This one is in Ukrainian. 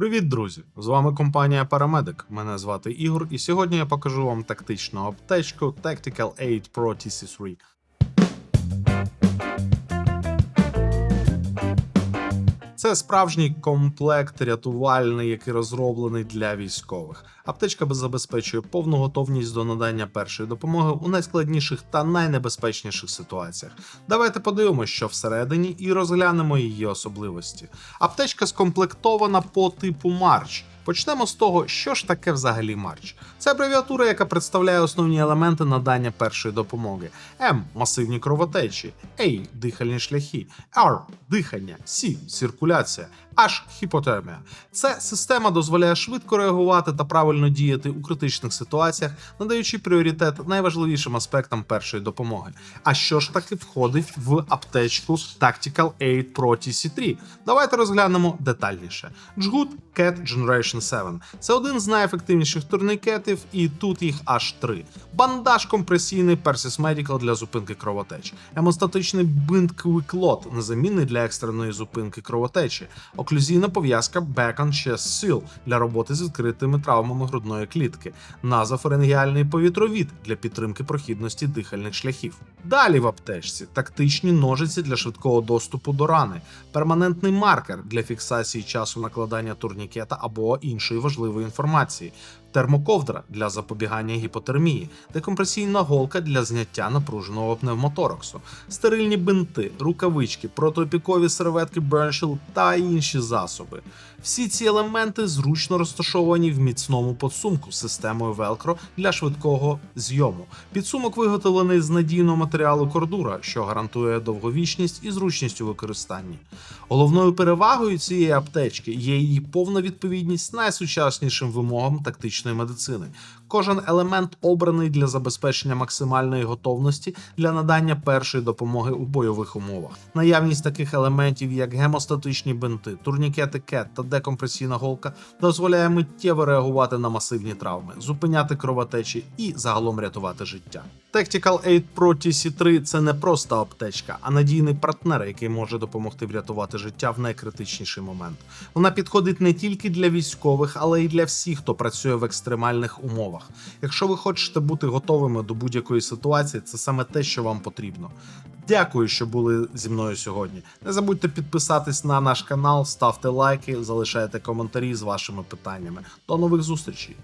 Привіт, друзі! З вами компанія Paramedic. Мене звати Ігор, і сьогодні я покажу вам тактичну аптечку Tactical Aid Pro TC3. Це справжній комплект рятувальний, який розроблений для військових. Аптечка забезпечує повну готовність до надання першої допомоги у найскладніших та найнебезпечніших ситуаціях. Давайте подивимося, що всередині, і розглянемо її особливості. Аптечка скомплектована по типу Марч. Почнемо з того, що ж таке взагалі Марч. Це абревіатура, яка представляє основні елементи надання першої допомоги: М масивні кровотечі, A дихальні шляхи, R дихання, C циркуляція, H гіпотермія. Ця система дозволяє швидко реагувати та правильно діяти у критичних ситуаціях, надаючи пріоритет найважливішим аспектам першої допомоги. А що ж таки входить в аптечку Tactical Aid Pro TC3? Давайте розглянемо детальніше. Джгут Cat Generation 7 це один з найефективніших турнікетів, і тут їх аж три. Бандаж компресійний Persis Medical для зупинки кровотеч, емостатичний бинт Quick Lot, незамінний для екстреної зупинки кровотечі, оклюзійна пов'язка Back on Chest Seal для роботи з відкритими травмами грудної клітки, назофарингіальний повітровід для підтримки прохідності дихальних шляхів. Далі в аптечці тактичні ножиці для швидкого доступу до рани, перманентний маркер для фіксації часу накладання турнікета або іншої важливої інформації, термоковдра для запобігання гіпотермії, декомпресійна голка для зняття напруженого пневмотораксу, стерильні бинти, рукавички, протиопікові серветки Burnshield та інші засоби. Всі ці елементи зручно розташовані в міцному подсумку з системою Velcro для швидкого зйому. Підсумок виготовлений з надійного матеріалу кордура, що гарантує довговічність і зручність у використанні. Головною перевагою цієї аптечки є її повна відповідність найсучаснішим вимогам тактичної медицини. Кожен елемент обраний для забезпечення максимальної готовності для надання першої допомоги у бойових умовах. Наявність таких елементів, як гемостатичні бинти, турнікети кет та декомпресійна голка, дозволяє миттєво реагувати на масивні травми, зупиняти кровотечі і загалом рятувати життя. Tactical Aid Pro TC3 це не просто аптечка, а надійний партнер, який може допомогти врятувати життя в найкритичніший момент. Вона підходить не тільки для військових, але й для всіх, хто працює в екстремальних умовах. Якщо ви хочете бути готовими до будь-якої ситуації, це саме те, що вам потрібно. Дякую, що були зі мною сьогодні. Не забудьте підписатись на наш канал, ставте лайки, залишайте коментарі з вашими питаннями. До нових зустрічей!